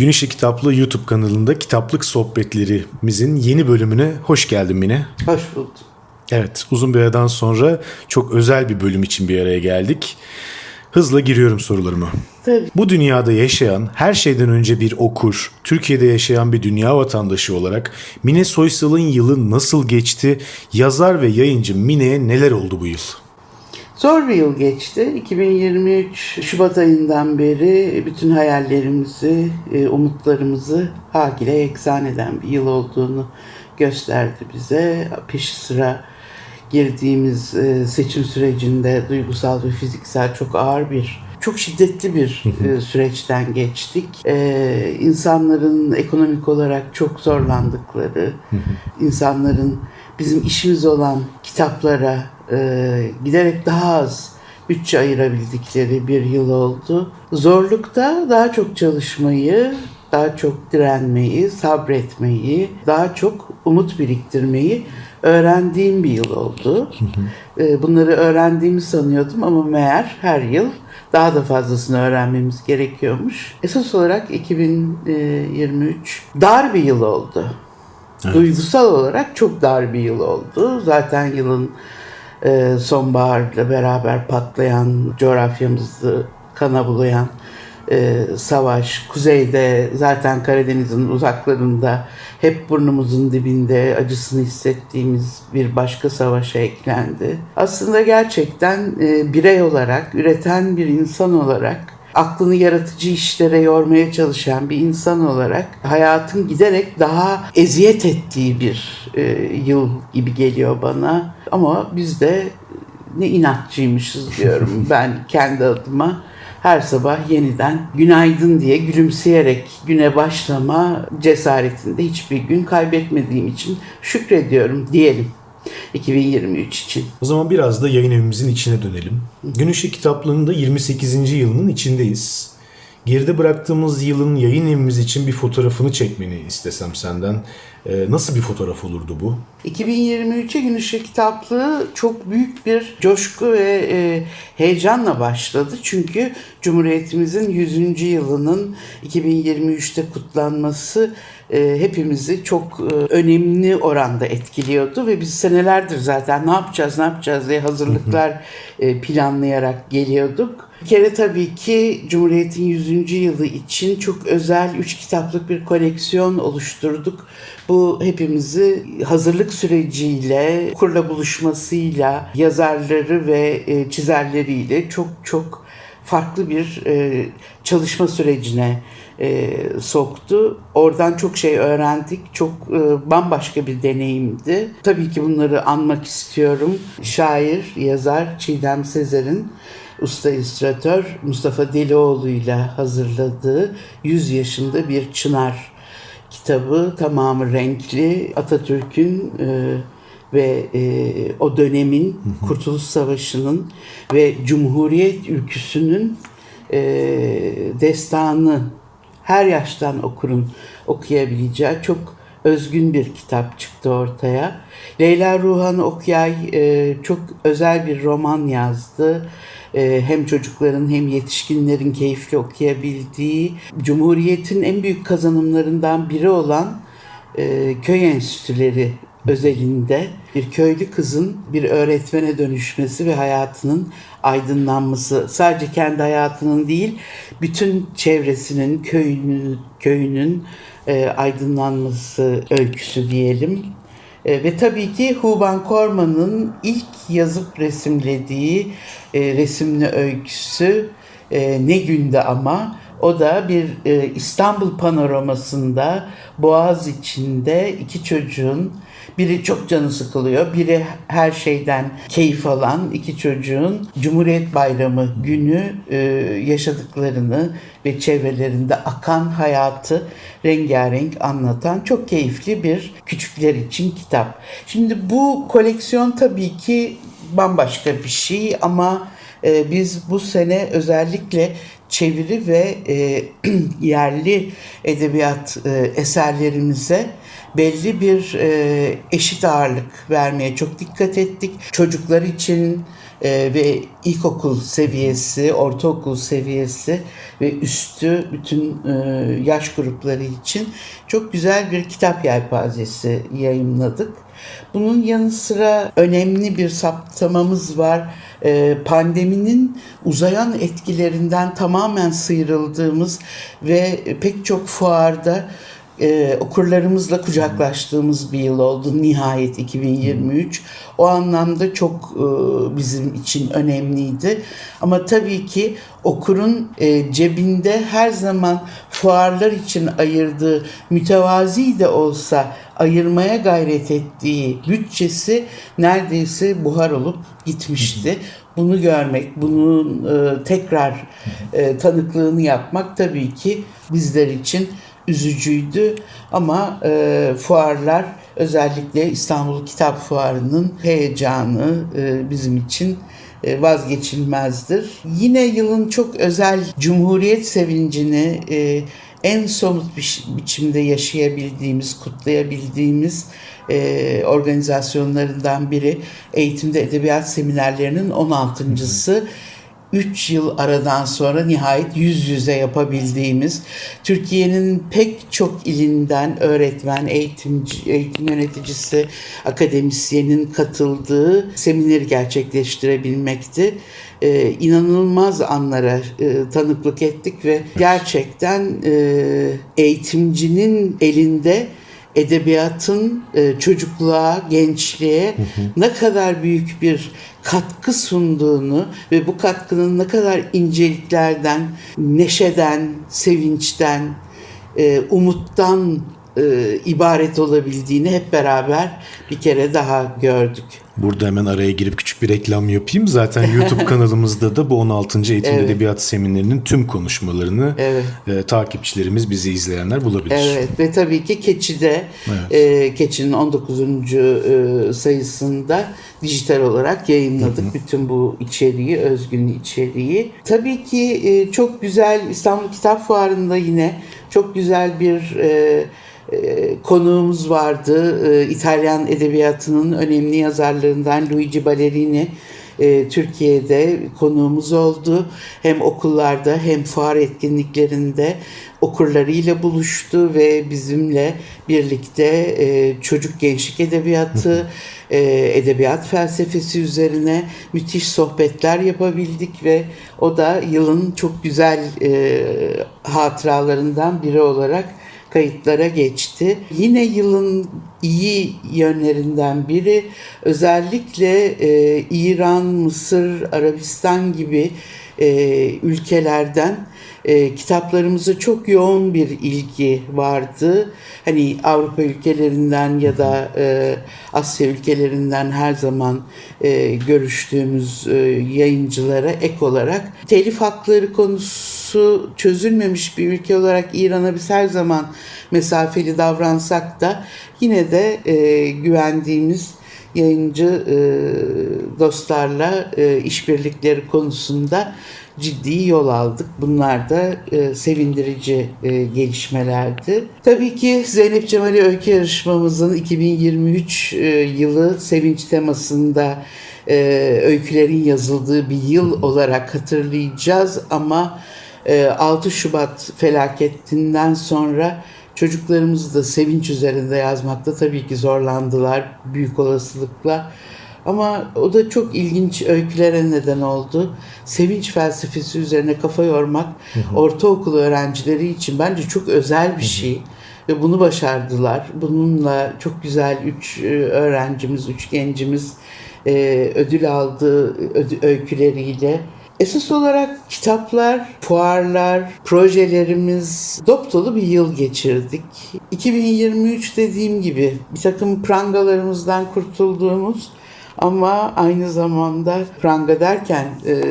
Gün İşi Kitaplı YouTube kanalında kitaplık sohbetlerimizin yeni bölümüne hoş geldin Mine. Hoş bulduk. Evet, uzun bir aradan sonra çok özel bir bölüm için bir araya geldik. Hızla giriyorum sorularıma. Tabii. Bu dünyada yaşayan, her şeyden önce bir okur, Türkiye'de yaşayan bir dünya vatandaşı olarak Mine Soysal'ın yılı nasıl geçti, yazar ve yayıncı Mine'ye neler oldu bu yıl? Zor bir yıl geçti. 2023 Şubat ayından beri bütün hayallerimizi, e, umutlarımızı hak ile eksan eden bir yıl olduğunu gösterdi bize. Peşi sıra girdiğimiz e, seçim sürecinde duygusal ve fiziksel çok ağır bir çok şiddetli bir e, süreçten geçtik. E, insanların ekonomik olarak çok zorlandıkları, insanların bizim işimiz olan kitaplara e, giderek daha az bütçe ayırabildikleri bir yıl oldu. Zorlukta daha çok çalışmayı, daha çok direnmeyi, sabretmeyi, daha çok umut biriktirmeyi öğrendiğim bir yıl oldu. E, Bunları öğrendiğimi sanıyordum ama meğer her yıl daha da fazlasını öğrenmemiz gerekiyormuş. Esas olarak 2023 dar bir yıl oldu. Duygusal olarak çok dar bir yıl oldu. Zaten yılın e, sonbaharla beraber patlayan, coğrafyamızı kana bulayan e, savaş, kuzeyde zaten Karadeniz'in uzaklarında hep burnumuzun dibinde acısını hissettiğimiz bir başka savaşa eklendi. Aslında gerçekten e, birey olarak, üreten bir insan olarak aklını yaratıcı işlere yormaya çalışan bir insan olarak hayatın giderek daha eziyet ettiği bir e, yıl gibi geliyor bana. Ama biz de ne inatçıymışız diyorum ben kendi adıma. Her sabah yeniden günaydın diye gülümseyerek güne başlama cesaretinde hiçbir gün kaybetmediğim için şükrediyorum diyelim 2023 için. O zaman biraz da yayın evimizin içine dönelim. Gün Işığı kitaplığının da 28. yılının içindeyiz. Geride bıraktığımız yılın yayın evimiz için bir fotoğrafını çekmeni istesem senden. Ee, nasıl bir fotoğraf olurdu bu? 2023'e Gün Işığı kitaplığı çok büyük bir coşku ve e, heyecanla başladı. Çünkü Cumhuriyetimizin 100. yılının 2023'te kutlanması e, hepimizi çok e, önemli oranda etkiliyordu ve biz senelerdir zaten ne yapacağız ne yapacağız diye hazırlıklar e, planlayarak geliyorduk. Bir kere tabii ki Cumhuriyet'in 100. yılı için çok özel 3 kitaplık bir koleksiyon oluşturduk. Bu hepimizi hazırlık süreciyle, kurla buluşmasıyla, yazarları ve e, çizerleriyle çok çok farklı bir e, çalışma sürecine e, soktu. Oradan çok şey öğrendik. Çok bambaşka bir deneyimdi. Tabii ki bunları anmak istiyorum. Şair, yazar Çiğdem Sezer'in usta illüstratör Mustafa Delioğlu ile hazırladığı 100 yaşında bir çınar kitabı tamamı renkli Atatürk'ün e, ve e, o dönemin Kurtuluş Savaşı'nın ve Cumhuriyet ülküsünün e, destanı her yaştan okurun okuyabileceği çok özgün bir kitap çıktı ortaya. Leyla Ruhan Okyay e, çok özel bir roman yazdı. E, hem çocukların hem yetişkinlerin keyifli okuyabildiği, Cumhuriyet'in en büyük kazanımlarından biri olan e, köy enstitüleri özelinde bir köylü kızın bir öğretmene dönüşmesi ve hayatının aydınlanması sadece kendi hayatının değil bütün çevresinin köyünün köyünün e, aydınlanması öyküsü diyelim. E, ve tabii ki Huban Korman'ın ilk yazıp resimlediği e, resimli öyküsü e, Ne Günde Ama o da bir e, İstanbul panoramasında Boğaz içinde iki çocuğun biri çok canı sıkılıyor, biri her şeyden keyif alan iki çocuğun Cumhuriyet Bayramı günü e, yaşadıklarını ve çevrelerinde akan hayatı rengarenk anlatan çok keyifli bir küçükler için kitap. Şimdi bu koleksiyon tabii ki bambaşka bir şey ama e, biz bu sene özellikle çeviri ve e, yerli edebiyat e, eserlerimize belli bir e, eşit ağırlık vermeye çok dikkat ettik. Çocuklar için e, ve ilkokul seviyesi, ortaokul seviyesi ve üstü bütün e, yaş grupları için çok güzel bir kitap yelpazesi yayınladık. Bunun yanı sıra önemli bir saptamamız var. E, pandeminin uzayan etkilerinden tamamen sıyrıldığımız ve pek çok fuarda e, okurlarımızla kucaklaştığımız bir yıl oldu nihayet 2023. O anlamda çok e, bizim için önemliydi. Ama tabii ki okurun e, cebinde her zaman fuarlar için ayırdığı mütevazi de olsa ayırmaya gayret ettiği bütçesi neredeyse buhar olup gitmişti. Bunu görmek, bunun e, tekrar e, tanıklığını yapmak tabii ki bizler için üzücüydü ama e, fuarlar özellikle İstanbul Kitap Fuarı'nın heyecanı e, bizim için e, vazgeçilmezdir. Yine yılın çok özel Cumhuriyet sevincini e, en somut bir biçimde yaşayabildiğimiz, kutlayabildiğimiz e, organizasyonlarından biri eğitimde edebiyat seminerlerinin 16.sı. 3 yıl aradan sonra nihayet yüz yüze yapabildiğimiz Türkiye'nin pek çok ilinden öğretmen, eğitimci, eğitim yöneticisi, akademisyenin katıldığı semineri gerçekleştirebilmekti. Ee, inanılmaz anlara e, tanıklık ettik ve gerçekten e, eğitimcinin elinde edebiyatın e, çocukluğa, gençliğe ne kadar büyük bir katkı sunduğunu ve bu katkının ne kadar inceliklerden, neşeden, sevinçten, e, umuttan e, ibaret olabildiğini hep beraber bir kere daha gördük. Burada hemen araya girip küçük bir reklam yapayım. Zaten YouTube kanalımızda da bu 16. Eğitim Evet. Edebiyat Seminerinin tüm konuşmalarını Evet. e, takipçilerimiz, bizi izleyenler bulabilir. Evet ve tabii ki Keçi'de Evet. e, Keçi'nin 19. e, sayısında dijital olarak yayınladık bütün bu içeriği, özgün içeriği. Tabii ki e, çok güzel İstanbul Kitap Fuarı'nda yine çok güzel bir e, konuğumuz vardı. E, İtalyan edebiyatının önemli yazarlarından Luigi Ballerini e, Türkiye'de konuğumuz oldu. Hem okullarda hem fuar etkinliklerinde okurlarıyla buluştu ve bizimle birlikte e, çocuk gençlik edebiyatı, e, edebiyat felsefesi üzerine müthiş sohbetler yapabildik ve o da yılın çok güzel hatıralarından biri olarak kayıtlara geçti. Yine yılın iyi yönlerinden biri özellikle e, İran, Mısır, Arabistan gibi e, ülkelerden e, kitaplarımıza çok yoğun bir ilgi vardı. Hani Avrupa ülkelerinden ya da e, Asya ülkelerinden her zaman e, görüştüğümüz e, yayıncılara ek olarak telif hakları konusu çözülmemiş bir ülke olarak İran'a biz her zaman mesafeli davransak da yine de e, güvendiğimiz yayıncı e, dostlarla e, işbirlikleri konusunda ciddi yol aldık. Bunlar da e, sevindirici e, gelişmelerdi. Tabii ki Zeynep Cemal'i öykü yarışmamızın 2023 e, yılı sevinç temasında e, öykülerin yazıldığı bir yıl olarak hatırlayacağız ama 6 Şubat felaketinden sonra çocuklarımız da sevinç üzerinde yazmakta tabii ki zorlandılar büyük olasılıkla. Ama o da çok ilginç öykülere neden oldu. Sevinç felsefesi üzerine kafa yormak ortaokul öğrencileri için bence çok özel bir şey. Ve bunu başardılar. Bununla çok güzel üç e, öğrencimiz, üç gencimiz e, ödül aldı öyküleriyle. Esas olarak kitaplar, fuarlar, projelerimiz dop bir yıl geçirdik. 2023 dediğim gibi bir takım prangalarımızdan kurtulduğumuz ama aynı zamanda pranga derken e,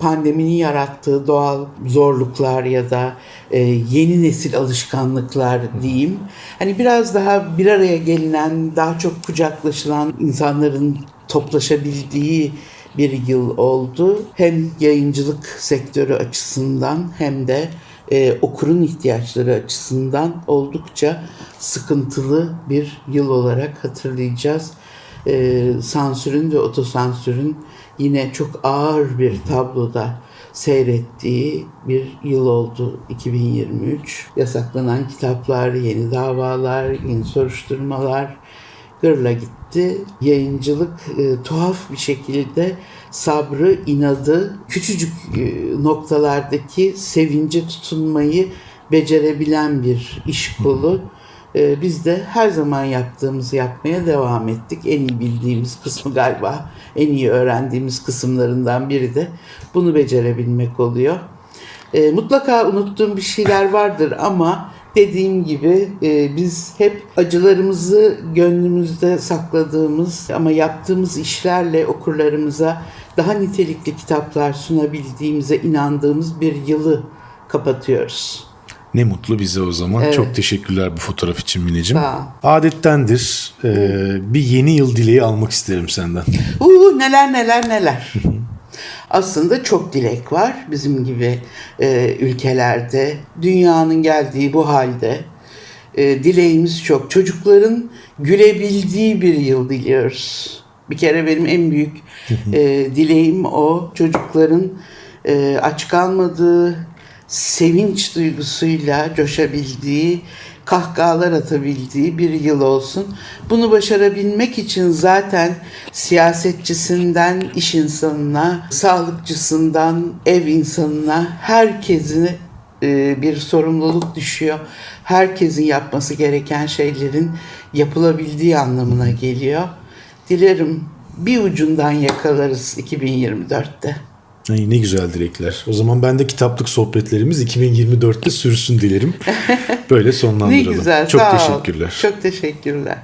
pandeminin yarattığı doğal zorluklar ya da e, yeni nesil alışkanlıklar diyeyim. Hani biraz daha bir araya gelinen, daha çok kucaklaşılan insanların toplaşabildiği bir yıl oldu. Hem yayıncılık sektörü açısından hem de e, okurun ihtiyaçları açısından oldukça sıkıntılı bir yıl olarak hatırlayacağız. E, sansürün ve otosansürün yine çok ağır bir tabloda seyrettiği bir yıl oldu 2023. Yasaklanan kitaplar, yeni davalar, yeni soruşturmalar gırla gitti. Yayıncılık e, tuhaf bir şekilde sabrı, inadı, küçücük e, noktalardaki sevince tutunmayı becerebilen bir iş kolu. E, biz de her zaman yaptığımızı yapmaya devam ettik. En iyi bildiğimiz kısmı galiba, en iyi öğrendiğimiz kısımlarından biri de bunu becerebilmek oluyor. E, mutlaka unuttuğum bir şeyler vardır ama dediğim gibi e, biz hep acılarımızı gönlümüzde sakladığımız ama yaptığımız işlerle okurlarımıza daha nitelikli kitaplar sunabildiğimize inandığımız bir yılı kapatıyoruz. Ne mutlu bize o zaman. Evet. Çok teşekkürler bu fotoğraf için Mineciğim. Adettendir. Ee, bir yeni yıl dileği almak isterim senden. Uuu neler neler neler. Aslında çok dilek var bizim gibi e, ülkelerde. Dünyanın geldiği bu halde e, dileğimiz çok. Çocukların gülebildiği bir yıl diliyoruz. Bir kere benim en büyük e, dileğim o. Çocukların e, aç kalmadığı, sevinç duygusuyla coşabildiği, kahkahalar atabildiği bir yıl olsun. Bunu başarabilmek için zaten siyasetçisinden iş insanına, sağlıkçısından ev insanına herkesi e, bir sorumluluk düşüyor. Herkesin yapması gereken şeylerin yapılabildiği anlamına geliyor. Dilerim bir ucundan yakalarız 2024'te. Ay, ne güzel dilekler. O zaman ben de kitaplık sohbetlerimiz 2024'te sürsün dilerim. Böyle Ne sonlandıralım. güzel. Çok sağ ol. teşekkürler. Çok teşekkürler.